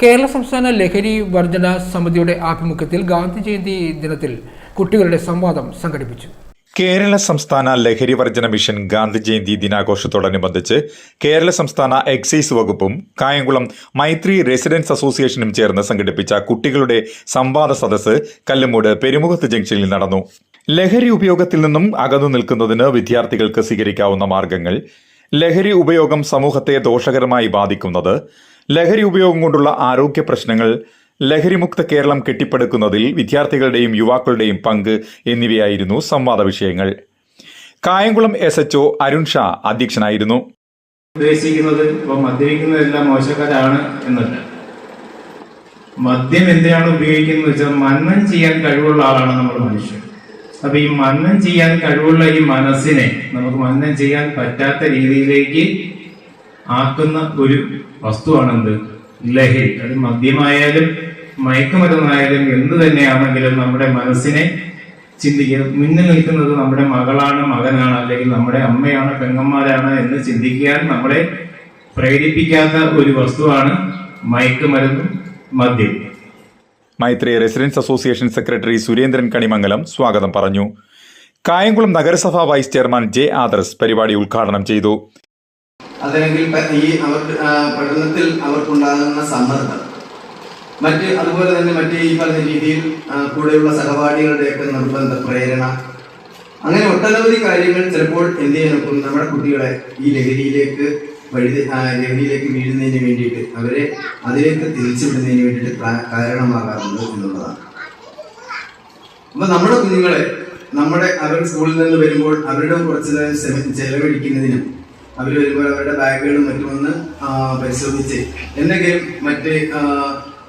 കേരള സംസ്ഥാന ലഹരി വർജന സമിതിയുടെ ആഭിമുഖ്യത്തിൽ ഗാന്ധി ജയന്തി ദിനത്തിൽ കുട്ടികളുടെ സംവാദം സംഘടിപ്പിച്ചു. കേരള സംസ്ഥാന ലഹരി വർജന മിഷൻ ഗാന്ധി ജയന്തി ദിനാഘോഷത്തോടനുബന്ധിച്ച് കേരള സംസ്ഥാന എക്സൈസ് വകുപ്പും കായംകുളം മൈത്രി റെസിഡൻസ് അസോസിയേഷനും ചേർന്ന് സംഘടിപ്പിച്ച കുട്ടികളുടെ സംവാദ സദസ്സ് കല്ലുമൂട് പെരുമുഖത്ത് ജംഗ്ഷനിൽ നടന്നു. ലഹരി ഉപയോഗത്തിൽ നിന്നും അകന്നു നിൽക്കുന്നതിന് വിദ്യാർത്ഥികൾക്ക് സ്വീകരിക്കാവുന്ന മാർഗങ്ങൾ ലഹരി ഉപയോഗം സമൂഹത്തെ ദോഷകരമായി ബാധിക്കുന്നത് ലഹരി ഉപയോഗം കൊണ്ടുള്ള ആരോഗ്യ പ്രശ്നങ്ങൾ ലഹരിമുക്ത കേരളം കെട്ടിപ്പടുക്കുന്നതിൽ വിദ്യാർത്ഥികളുടെയും യുവാക്കളുടെയും പങ്ക് എന്നിവയായിരുന്നു സംവാദ വിഷയങ്ങൾ. Kayamkulam S H O Arun Shah അധ്യക്ഷനായിരുന്നു. ഉദ്ദേശിക്കുന്നത് ഇപ്പൊ മദ്യപിക്കുന്നതെല്ലാം മോശക്കാരാണ് എന്നല്ല. മദ്യം എന്തിനാണ് ഉപയോഗിക്കുന്നത് വെച്ചാൽ മന്നം ചെയ്യാൻ കഴിവുള്ള ആളാണ് നമ്മൾ മനുഷ്യൻ. അപ്പൊ ഈ മന്നം ചെയ്യാൻ കഴിവുള്ള ഈ മനസ്സിനെ നമുക്ക് മന്നം ചെയ്യാൻ പറ്റാത്ത രീതിയിലേക്ക് ആക്കുന്ന ഒരു വസ്തുവാണെന്ത്? ലഹരി. അത് മദ്യമായാലും മയക്കുമരുന്നായാലും എന്ത് തന്നെയാണെങ്കിലും നമ്മുടെ മനസ്സിനെ ചിന്തിക്കുക മുന്നിൽ നിൽക്കുന്നത് നമ്മുടെ മകളാണ് മകനാണ് അല്ലെങ്കിൽ നമ്മുടെ അമ്മയാണ് പെങ്ങന്മാരാണ് എന്ന് ചിന്തിക്കാൻ നമ്മളെ പ്രേരിപ്പിക്കാത്ത ഒരു വസ്തുവാണ് മയക്കുമരുന്നും മദ്യം. Maithri residence association secretary Surendran Kanimangalam സ്വാഗതം പറഞ്ഞു. കായംകുളം നഗരസഭാ വൈസ് ചെയർമാൻ ജെ ആദർസ് പരിപാടി ഉദ്ഘാടനം ചെയ്തു. അതല്ലെങ്കിൽ ഈ അവർ ആ, പഠനത്തിൽ അവർക്കുണ്ടാകുന്ന സമ്മർദ്ദം. മറ്റ് അതുപോലെ തന്നെ മറ്റ് ഈ പറഞ്ഞ രീതിയിൽ കൂടെയുള്ള സഹപാഠികളുടെയൊക്കെ നിർബന്ധ പ്രേരണ. അങ്ങനെ ഒട്ടനവധി കാര്യങ്ങൾ ചിലപ്പോൾ എന്ത് ചെയ്യാൻ നമ്മുടെ കുട്ടികളെ ഈ ലഹരിയിലേക്ക് വഴി ലഹരിയിലേക്ക് വീഴുന്നതിന് വേണ്ടിയിട്ട് അവരെ അതിലേക്ക് തിരിച്ചുവിടുന്നതിന് വേണ്ടിയിട്ട് കാരണമാകാറുണ്ട് എന്നുള്ളതാണ്. അപ്പൊ നമ്മുടെ കുഞ്ഞുങ്ങളെ നമ്മുടെ അവർ സ്കൂളിൽ നിന്ന് വരുമ്പോൾ അവരുടെ കുറച്ച് നേരം ചെലവഴിക്കുന്നതിനും അവർ വരുമ്പോൾ അവരുടെ ബാഗുകളും മറ്റും ഒന്ന് ആ, പരിശോധിച്ച്. എന്തെങ്കിലും മറ്റ്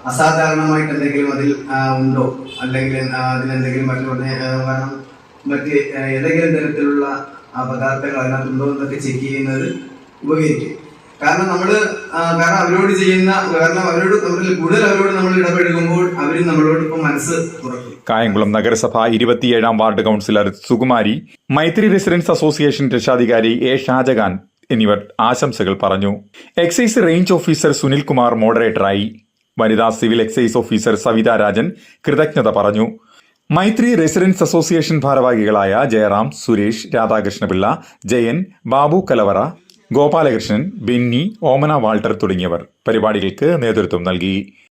അസാധാരണമായിട്ട് എന്തെങ്കിലും അതിൽ ഉണ്ടോ? അല്ലെങ്കിൽ അതിലെന്തെങ്കിലും മറ്റു കാരണം മറ്റ് ഏതെങ്കിലും തരത്തിലുള്ള പദാർത്ഥങ്ങൾ അതിനകത്തുണ്ടോ എന്നൊക്കെ ചെക്ക് ചെയ്യുന്നത് ഉപകരിക്കും. കാരണം നമ്മൾ കാരണം അവരോട് ചെയ്യുന്ന കാരണം അവരോട് കൂടുതൽ അവരോട് നമ്മൾ ഇടപെടുമ്പോൾ അവരും നമ്മളോട് ഇപ്പം മനസ്സ് തുറക്കും. കായംകുളം നഗരസഭ ഇരുപത്തിയേഴാം ward councillor Sukumari Maithri residence association രക്ഷാധികാരി എ ഷാജഹാൻ എന്നിവർ ആശംസകൾ പറഞ്ഞു. എക്സൈസ് റേഞ്ച് ഓഫീസർ സുനിൽകുമാർ മോഡറേറ്ററായി വനിതാ civil excise officer Savitha Rajan കൃതജ്ഞത പറഞ്ഞു. മൈത്രി റെസിഡൻസ് അസോസിയേഷൻ ഭാരവാഹികളായ ജയറാം സുരേഷ് രാധാകൃഷ്ണപിള്ള ജയൻ ബാബു കലവറ ഗോപാലകൃഷ്ണൻ ബെന്നി ഓമന വാൾട്ടർ തുടങ്ങിയവർ പരിപാടികൾക്ക് നേതൃത്വം നൽകി.